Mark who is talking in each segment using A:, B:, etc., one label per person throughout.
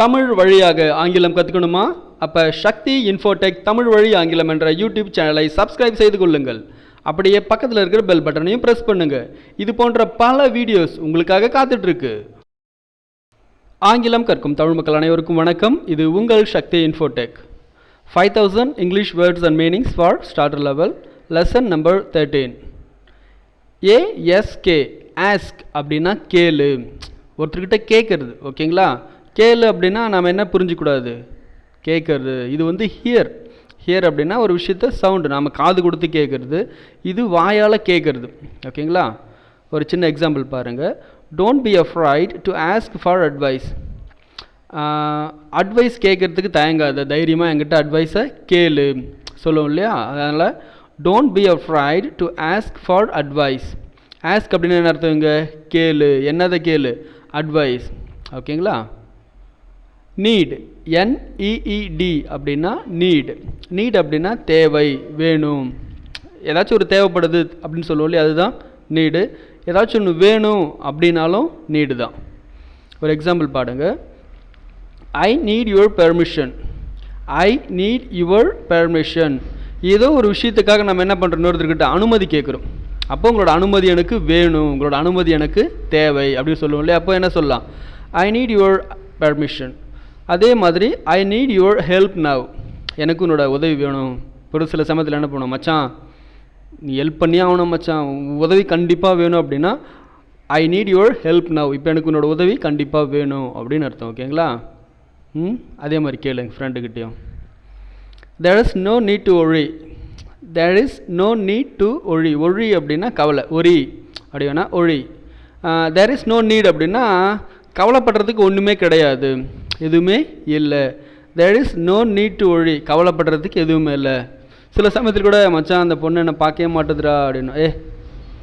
A: தமிழ் வழியாக ஆங்கிலம் கற்றுக்கணுமா அப்போ சக்தி இன்ஃபோடெக் தமிழ் வழி ஆங்கிலம் என்ற யூடியூப் சேனலை சப்ஸ்கிரைப் செய்து கொள்ளுங்கள். அப்படியே பக்கத்தில் இருக்கிற பெல் பட்டனையும் ப்ரெஸ் பண்ணுங்கள் இது போன்ற பல வீடியோஸ் உங்களுக்காக காத்துட்ருக்கு. ஆங்கிலம் கற்கும் தமிழ் மக்கள் அனைவருக்கும் வணக்கம். இது உங்கள் Shakti Infotech five thousand English words and meanings for starter level lesson number thirteen A S K ask அப்படின்னா கேளு. ஒருத்தர்கிட்ட கேட்குறது ஓகேங்களா கேளு அப்படின்னா நாம் என்ன புரிஞ்சிக்கூடாது? கேட்குறது இது வந்து ஹியர் ஹியர் அப்படின்னா ஒரு விஷயத்த சவுண்டு நாம் காது கொடுத்து கேட்குறது இது வாயால் கேட்குறது ஓகேங்களா? ஒரு சின்ன எக்ஸாம்பிள் பாருங்கள் don't be afraid to ask for advice advice கேட்குறதுக்கு தயங்காத. தைரியமாக என்கிட்ட அட்வைஸை கேளு. சொல்லுவோம் இல்லையா? அதனால் don't be afraid to ask for advice ask அப்படின்னு என்ன அர்த்தம் இங்கே? கேளு. என்னதை கேளு? அட்வைஸ் ஓகேங்களா? நீட் என்இஇடி அப்படின்னா நீட் நீட் அப்படின்னா தேவை வேணும். ஏதாச்சும் ஒரு தேவைப்படுது அப்படின்னு சொல்லுவோம் இல்லையா அதுதான் நீடு ஏதாச்சும் ஒன்று வேணும் அப்படின்னாலும் நீடு தான். ஒரு எக்ஸாம்பிள் பாடுங்க I need your permission I need your permission ஏதோ ஒரு விஷயத்துக்காக நம்ம என்ன பண்ணுறோம் இன்னொருத்தர்கிட்ட அனுமதி கேட்குறோம் அப்போ உங்களோட அனுமதி எனக்கு வேணும். உங்களோட அனுமதி எனக்கு தேவை அப்படின்னு சொல்லுவோம் இல்லையா? அப்போ என்ன சொல்லலாம்? ஐ நீட் யுவர் பெர்மிஷன் அதே மாதிரி I need your help now எனக்கு உன்னோட உதவி வேணும். ஒரு சில சமயத்தில் என்ன பண்ணுவோம் மச்சான் நீ ஹெல்ப் பண்ணியே ஆகணும் மச்சான். உதவி கண்டிப்பாக வேணும் அப்படின்னா I need your help now இப்போ எனக்கு உன்னோட உதவி கண்டிப்பாக வேணும் அப்படின்னு அர்த்தம் ஓகேங்களா ம் அதே மாதிரி கேளுங்க ஃப்ரெண்டுக்கிட்டேயும் there is no need to worry there is no need to worry worry அப்படின்னா கவலை. ஒரி அப்படி வேணா worry there is no need அப்படின்னா கவலைப்படுறதுக்கு ஒன்றுமே கிடையாது. எதுவுமே இல்லை. There is no need to worry கவலைப்படுறதுக்கு எதுவுமே இல்லை. சில சமயத்தில் கூட மச்சான் அந்த பொண்ணு என்னை பார்க்கவே மாட்டுதுடா அப்படின்னு. ஏ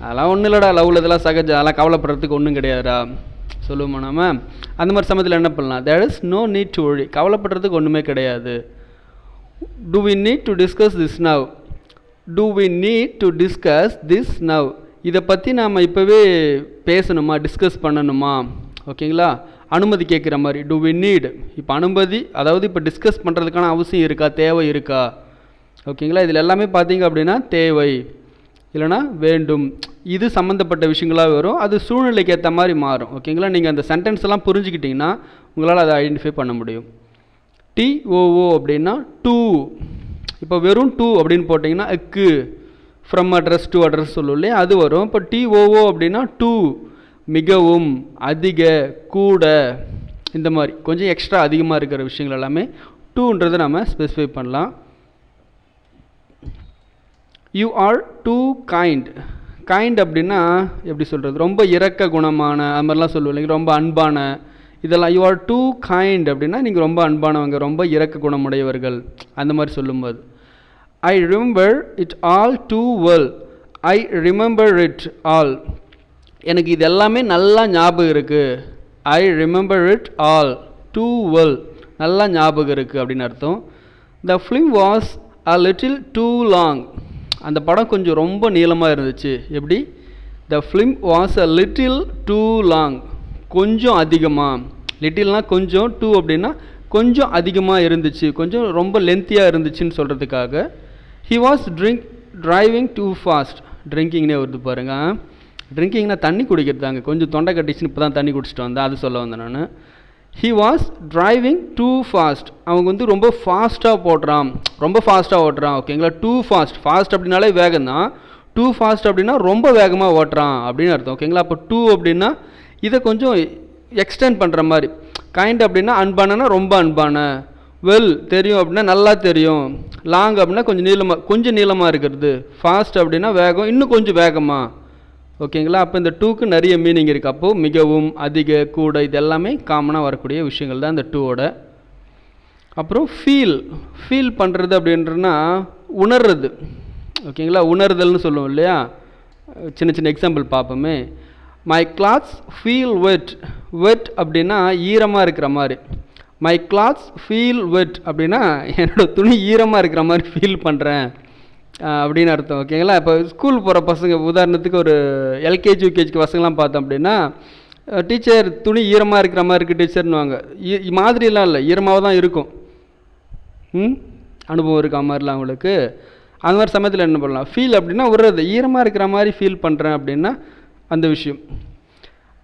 A: அதெல்லாம் ஒன்றும் இல்லைடா. லவ்வில் இதெல்லாம் சகஜம். அதெல்லாம் கவலைப்படுறதுக்கு ஒன்றும் கிடையாதுடா. சொல்லுவோமா நாம? அந்த மாதிரி சமயத்தில் என்ன பண்ணலாம்? There is no need to worry கவலைப்படுறதுக்கு ஒன்றுமே கிடையாது. Do we need to discuss this now do we need to discuss this now இதை பற்றி நாம் இப்போவே பேசணுமா? டிஸ்கஸ் பண்ணணுமா? ஓகேங்களா? அனுமதி கேட்குற மாதிரி டு வி நீட் இப்போ அனுமதி அதாவது இப்போ டிஸ்கஸ் பண்ணுறதுக்கான அவசியம் இருக்கா தேவை இருக்கா? ஓகேங்களா? இதில் எல்லாமே பார்த்தீங்க அப்படின்னா தேவை. இல்லைனா வேண்டும். இது சம்மந்தப்பட்ட விஷயங்களாக வரும் அது சூழ்நிலைக்கு ஏற்ற மாதிரி மாறும். ஓகேங்களா? நீங்கள் அந்த சென்டென்ஸ் எல்லாம் புரிஞ்சுக்கிட்டிங்கன்னா உங்களால் அதை ஐடென்டிஃபை பண்ண முடியும். டிஓஓ அப்படின்னா டூ இப்போ வெறும் டூ அப்படின்னு போட்டிங்கன்னா எக்கு ஃப்ரம் அட்ரஸ் டூ அட்ரஸ் சொல்லும் இல்லையா? அது வரும். இப்போ டிஓஓ அப்படின்னா டூ மிகவும் அதிக கூட இந்த மாதிரி கொஞ்சம் எக்ஸ்ட்ரா அதிகமாக இருக்கிற விஷயங்கள் எல்லாமே டூன்றதை நம்ம ஸ்பெசிஃபை பண்ணலாம். You are too kind kind அப்படின்னா எப்படி சொல்கிறது ரொம்ப இறக்க குணமான அது மாதிரிலாம் சொல்லுவோம் இல்லைங்க ரொம்ப அன்பான இதெல்லாம் யூ ஆர் டூ கைண்ட் அப்படின்னா நீங்கள் ரொம்ப அன்பானவங்க ரொம்ப இறக்க குணமுடையவர்கள் அந்த மாதிரி சொல்லும்போது. I remember it all too well I remember it all எனக்கு இது எல்லாமே நல்லா ஞாபகம் இருக்குது I remember it all too well நல்லா ஞாபகம் இருக்குது அப்படின்னு அர்த்தம். The film was a little too long அந்த படம் கொஞ்சம் ரொம்ப நீளமாக இருந்துச்சு. எப்படி? The film was a little too long கொஞ்சம் அதிகமாக லிட்டில்னால் கொஞ்சம் டூ அப்படின்னா கொஞ்சம் அதிகமாக இருந்துச்சு. கொஞ்சம் ரொம்ப லென்த்தியாக இருந்துச்சுன்னு சொல்கிறதுக்காக he was drink driving too fast ட்ரிங்கிங்னே வருது பாருங்கள் ட்ரிங்கிங்னா தண்ணி குடிக்கிறதாங்க. கொஞ்சம் தொண்டை கட்டிச்சுன்னு இப்போ தான் தண்ணி குடிச்சிட்டு வந்தேன். அது சொல்ல வந்தேன் நான். He was driving too fast அவங்க வந்து ரொம்ப ஃபாஸ்ட்டாக போடுறான் ரொம்ப ஃபாஸ்ட்டாக ஓட்டுறான். ஓகேங்களா டூ ஃபாஸ்ட் ஃபாஸ்ட் அப்படின்னாலே வேகம் தான் டூ ஃபாஸ்ட் அப்படின்னா ரொம்ப வேகமாக ஓட்டுறான் அப்படின்னு அர்த்தம். ஓகேங்களா அப்போ டூ அப்படின்னா இதை கொஞ்சம் எக்ஸ்டெண்ட் பண்ணுற மாதிரி. கைண்ட் அப்படின்னா அன்பானனா ரொம்ப அன்பான. வெல் தெரியும் அப்படின்னா நல்லா தெரியும். லாங் அப்படின்னா கொஞ்சம் நீளமாக கொஞ்சம் நீளமாக இருக்கிறது. ஃபாஸ்ட் அப்படின்னா வேகம் இன்னும் கொஞ்சம் வேகமாக ஓகேங்களா? அப்போ இந்த டூக்கு நிறைய மீனிங் இருக்குது அப்போது மிகவும் அதிக கூட இது எல்லாமே காமனாக வரக்கூடிய விஷயங்கள் தான் இந்த டூவோட அப்புறம் ஃபீல் ஃபீல் பண்ணுறது அப்படின்றனா உணர்றது. ஓகேங்களா? உணர்தல்னு சொல்லுவோம் இல்லையா? சின்ன சின்ன எக்ஸாம்பிள் பார்ப்போமே. My clothes feel wet wet அப்படின்னா ஈரமாக இருக்கிற மாதிரி. மை கிளாத்ஸ் ஃபீல் வெட் அப்படின்னா என்னோடய துணி ஈரமாக இருக்கிற மாதிரி ஃபீல் பண்ணுறேன் அப்படின்னு அர்த்தம் ஓகேங்களா இப்போ ஸ்கூல் போகிற பசங்க உதாரணத்துக்கு ஒரு எல்கேஜி யூகேஜிக்கு பசங்களாம் பார்த்தோம் அப்படின்னா டீச்சர் துணி ஈரமாக இருக்கிற மாதிரி இருக்குது டீச்சர்னுவாங்க இ மாதிரிலாம் இல்லை ஈரமாக தான் இருக்கும். ம்? அனுபவம் இருக்கா மாதிரிலாம் அவங்களுக்கு அந்த மாதிரி சமயத்தில் என்ன பண்ணலாம்? ஃபீல் அப்படின்னா விடுறது. ஈரமாக இருக்கிற மாதிரி ஃபீல் பண்ணுறேன் அப்படின்னா அந்த விஷயம்.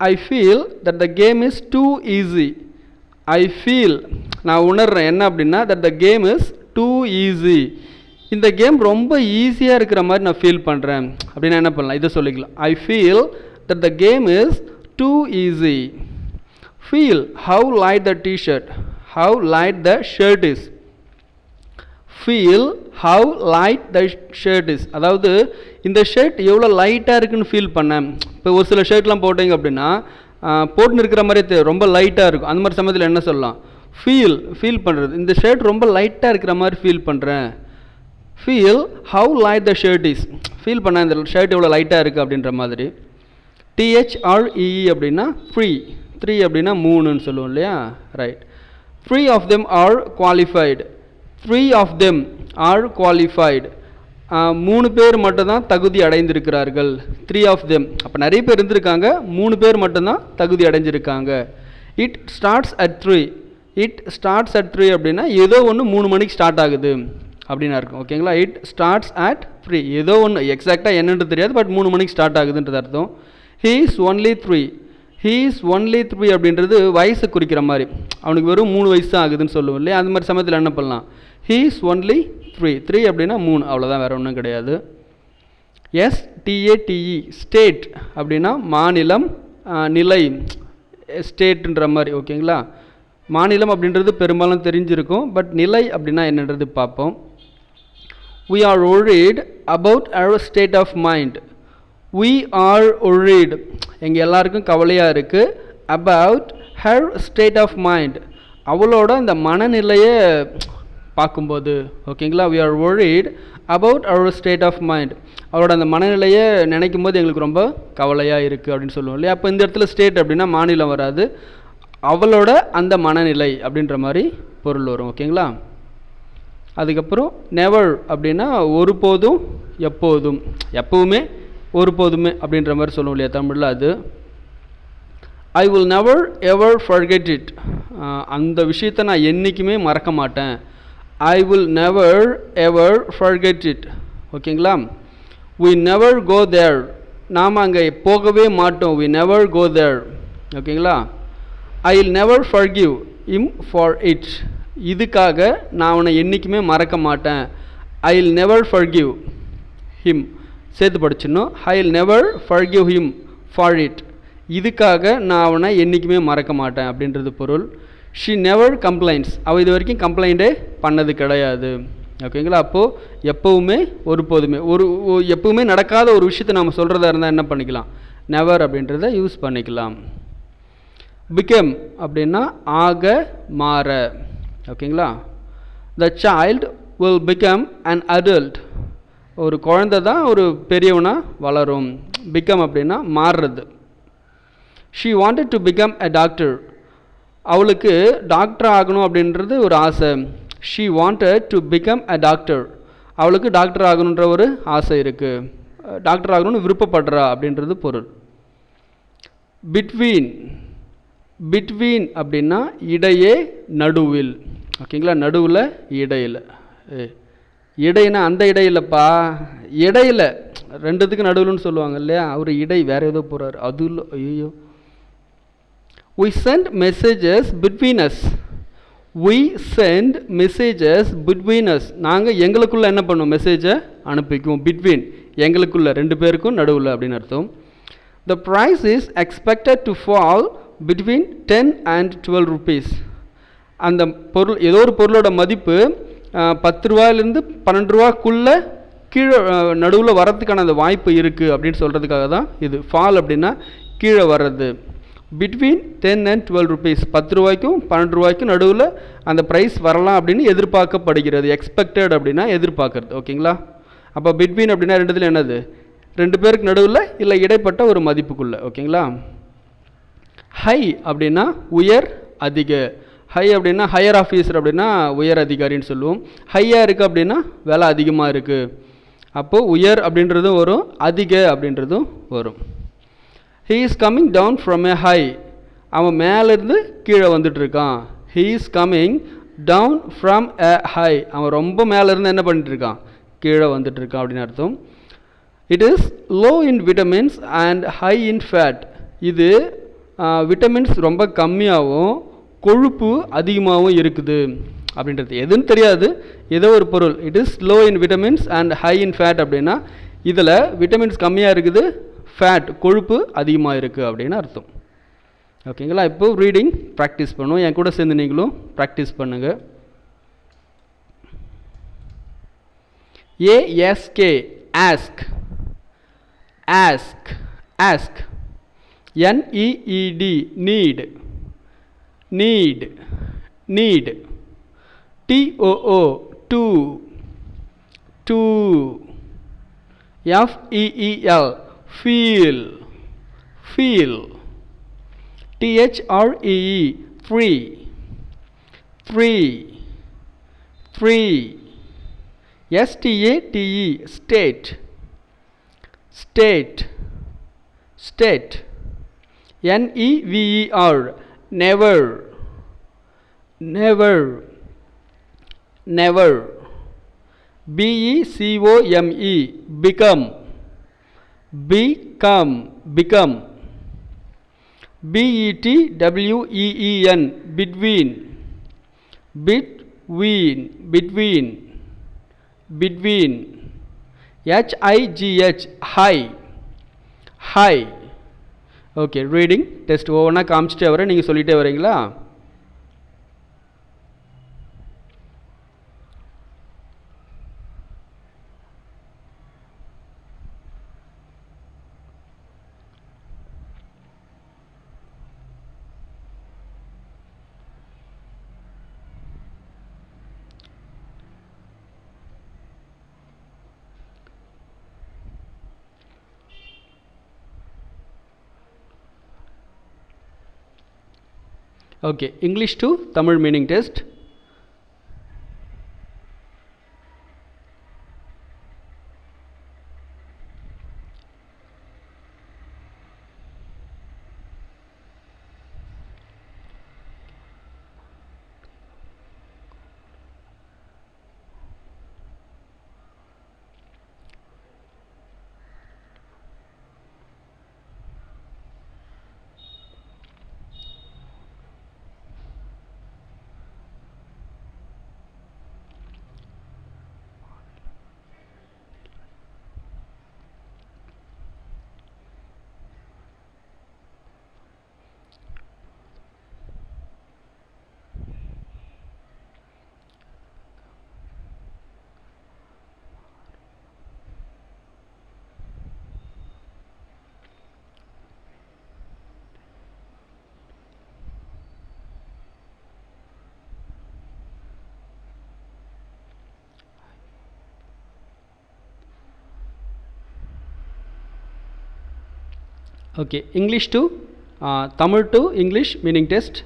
A: I feel that the game is too easy I feel நான் உணர்றேன். என்ன அப்படின்னா that the game is too easy இந்த கேம் ரொம்ப ஈஸியாக இருக்கிற மாதிரி நான் ஃபீல் பண்ணுறேன் அப்படின்னு என்ன பண்ணலாம்? இதை சொல்லிக்கலாம். I feel that the game is too easy feel how light the T shirt how light the shirt is feel how light the shirt is அதாவது இந்த ஷர்ட் எவ்வளோ லைட்டாக இருக்குன்னு ஃபீல் பண்ணேன். இப்போ ஒரு சில ஷர்ட்லாம் போட்டீங்க அப்படின்னா போட்டுன்னு இருக்கிற மாதிரி தெரியும் ரொம்ப லைட்டாக இருக்கும். அந்த மாதிரி சமயத்தில் என்ன சொல்லலாம்? ஃபீல் ஃபீல் பண்ணுறது இந்த ஷர்ட் ரொம்ப லைட்டாக இருக்கிற மாதிரி ஃபீல் பண்ணுறேன் feel how light the shirt is feel பண்ண இந்த ஷர்ட் எவ்வளோ லைட்டாக இருக்குது அப்படின்ற மாதிரி. டிஹெச்ஆர்இஇ அப்படின்னா ஃப்ரீ த்ரீ அப்படின்னா மூணுன்னு சொல்லுவோம் இல்லையா? Right three of them are qualified three of them are qualified மூணு பேர் மட்டும்தான் தகுதி அடைந்திருக்கிறார்கள். த்ரீ ஆஃப் தெம் அப்போ நிறைய பேர் இருந்திருக்காங்க. மூணு பேர் மட்டும்தான் தகுதி அடைஞ்சிருக்காங்க. It starts at three it starts at three அப்படின்னா ஏதோ ஒன்று மூணு மணிக்கு ஸ்டார்ட் ஆகுது. அப்படின்னு இருக்கும். ஓகேங்களா இட் ஸ்டார்ட்ஸ் அட் ஃப்ரீ ஏதோ ஒன்று எக்ஸாக்டாக என்னென்று தெரியாது பட் மூணு மணிக்கு ஸ்டார்ட் ஆகுதுன்றது அர்த்தம். He is only three he is only three அப்படின்றது வயசை குறிக்கிற மாதிரி. அவனுக்கு வெறும் மூணு வயசு தான் ஆகுதுன்னு சொல்லுவோம் இல்லையா? அந்த மாதிரி சமயத்தில் என்ன பண்ணலாம்? He is only three three அப்படின்னா மூணு. அவ்வளோதான் வேறு ஒன்றும் கிடையாது. எஸ் டிஏடிஇ ஸ்டேட் அப்படின்னா மாநிலம் நிலை ஸ்டேட்டுன்ற மாதிரி. ஓகேங்களா மாநிலம் அப்படின்றது பெரும்பாலும் தெரிஞ்சிருக்கும் பட் நிலை அப்படின்னா என்னன்றது பார்ப்போம். We are worried about our state of mind. We are worried. எங்கள் எல்லாருக்கும் கவலையாக இருக்குது about her state of mind அவளோட அந்த மனநிலையை பார்க்கும்போது ஓகேங்களா? We are worried about her state of mind அவளோட அந்த மனநிலையை நினைக்கும் போது எங்களுக்கு ரொம்ப கவலையாக இருக்குது அப்படின்னு சொல்லுவோம் இல்லையா? அப்போ இந்த இடத்துல ஸ்டேட் அப்படின்னா மாநிலம் வராது. அவளோட அந்த மனநிலை அப்படின்ற மாதிரி பொருள் வரும் ஓகேங்களா? அதுக்கப்புறம் நெவர் அப்படின்னா ஒருபோதும் எப்போதும். எப்பவுமே ஒருபோதுமே அப்படின்ற மாதிரி சொல்லுவோம் இல்லையா தமிழில் அது. I will never ever forget it அந்த விஷயத்தை நான் என்றைக்குமே மறக்க மாட்டேன். I will never ever forget it ஓகேங்களா? வி நெவர் கோ தேர் நாம் அங்கே போகவே மாட்டோம். வி நெவர் கோ தேர் ஓகேங்களா? I will never forgive him for it இதுக்காக நான் அவனை என்றைக்குமே மறக்க மாட்டேன். I'll never forgive him சேர்த்து படிச்சிடணும். I'll never forgive him for it இதுக்காக நான் அவனை என்றைக்குமே மறக்க மாட்டேன் அப்படின்றது பொருள். ஷி நெவர் கம்ப்ளைண்ட்ஸ் அவள் இது வரைக்கும் கம்ப்ளைண்ட்டே பண்ணது கிடையாது. ஓகேங்களா அப்போது எப்போவுமே ஒருபோதுமே ஒரு எப்போவுமே நடக்காத ஒரு விஷயத்தை நம்ம சொல்கிறதா இருந்தால் என்ன பண்ணிக்கலாம்? நெவர் அப்படின்றத யூஸ் பண்ணிக்கலாம். பிகம் அப்படின்னா ஆக மாற. ஓகேங்களா? The child will become an adult ஒரு குழந்தை தான் ஒரு பெரியவனாக வளரும். பிகம் அப்படின்னா மாறுறது. She wanted to become a doctor அவளுக்கு டாக்டர் ஆகணும் அப்படின்றது ஒரு ஆசை. She wanted to become a doctor அவளுக்கு டாக்டர் ஆகணுன்ற ஒரு ஆசை இருக்குது டாக்டர் ஆகணும்னு விருப்பப்படுறா அப்படின்றது பொருள். பிட்வீன் பிட்வீன் அப்படின்னா இடையே நடுவில். ஓகேங்களா? நடுவில் இடையில். இடைனா அந்த இடையிலப்பா. இடையில ரெண்டுத்துக்கு நடுவில்னு சொல்லுவாங்க இல்லையா? அவர் இடை வேற ஏதோ போகிறார் அது இல்லை ஐயோ we sent messages between us us. We messages between us நாங்கள் எங்களுக்குள்ள என்ன பண்ணுவோம்? மெசேஜை அனுப்பிக்குவோம். பிட்வீன் எங்களுக்குள்ள ரெண்டு பேருக்கும் நடுவில் அப்படின்னு அர்த்தம். The price is expected to fall between ten and twelve rupees அந்த பொருள் ஏதோ ஒரு பொருளோட மதிப்பு பத்து ரூபாயிலேருந்து பன்னெண்டு ரூபாக்குள்ளே கீழே நடுவில் வரதுக்கான அந்த வாய்ப்பு இருக்குது அப்படின்னு சொல்கிறதுக்காக தான் இது. ஃபால் அப்படின்னா கீழே வர்றது. Between ten and twelve rupees பத்து ரூபாய்க்கும் பன்னெண்டு ரூபாய்க்கும் நடுவில் அந்த ப்ரைஸ் வரலாம் அப்படின்னு எதிர்பார்க்கப்படுகிறது. எக்ஸ்பெக்டட் அப்படின்னா எதிர்பார்க்கறது. ஓகேங்களா? அப்போ பிட்வீன் அப்படின்னா ரெண்டுத்தில் என்னது? ரெண்டு பேருக்கு நடுவில் இல்லை இடைப்பட்ட ஒரு மதிப்புக்குள்ளே. ஓகேங்களா? ஹை அப்படின்னா உயர் அதிக. ஹை அப்படின்னா ஹையர் ஆஃபீஸர் அப்படின்னா உயர் அதிகாரின்னு சொல்லுவோம். ஹையாக இருக்குது அப்படின்னா விலை அதிகமாக இருக்குது அப்போது உயர் அப்படின்றதும் வரும் அதிக அப்படின்றதும் வரும். He is coming down from a high அவன் மேலேருந்து கீழே வந்துட்டு இருக்கான். He is coming down from a high அவன் ரொம்ப மேலேருந்து என்ன பண்ணிட்டுருக்கான் கீழே வந்துட்டுருக்கான் அப்படின்னு அர்த்தம். It is low in vitamins and high in fat இது விட்டமின்ஸ் ரொம்ப கம்மியாகவும் கொழுப்பு அதிகமாகவும் இருக்குது அப்படின்றது. எதுன்னு தெரியாது. ஏதோ ஒரு பொருள். It is low in vitamins and high in fat அப்படின்னா இதில் விட்டமின்ஸ் கம்மியாக இருக்குது ஃபேட் கொழுப்பு அதிகமாக இருக்குது அப்படின்னு அர்த்தம். ஓகேங்களா இப்போ ரீடிங் ப்ராக்டிஸ் பண்ணுவோம். என் கூட சேர்ந்து நீங்களும் ப்ராக்டிஸ் பண்ணுங்கள் A S K ask ask ask N E E D need need need T O O two two F E E L feel feel T H R E E free free free S T A T E state state state N E V E R never, never, never. B E C O M E. Become, become, become. B E T W E E N. Between, between, between, between. H I G H. High, high. Okay reading test ஒவ்வொன்றா காமிச்சிட்டே வரேன் நீங்கள் சொல்லிகிட்டே வரீங்களா? Okay English to Tamil meaning okay English to uh, Tamil to English meaning test.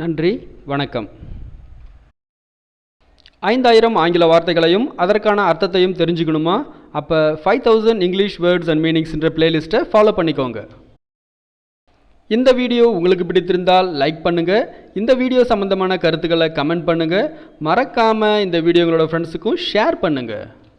A: நன்றி வணக்கம். ஐந்தாயிரம் ஆங்கில வார்த்தைகளையும் அதற்கான அர்த்தத்தையும் தெரிஞ்சுக்கணுமா? அப்போ five thousand English words and மீனிங்ஸ்ன்ற பிளேலிஸ்ட்டை ஃபாலோ பண்ணிக்கோங்க. இந்த வீடியோ உங்களுக்கு பிடித்திருந்தால் லைக் பண்ணுங்கள் இந்த வீடியோ சம்மந்தமான கருத்துக்களை கமெண்ட் பண்ணுங்கள் மறக்காமல் இந்த வீடியோ உங்களோட ஃப்ரெண்ட்ஸுக்கும் ஷேர் பண்ணுங்கள்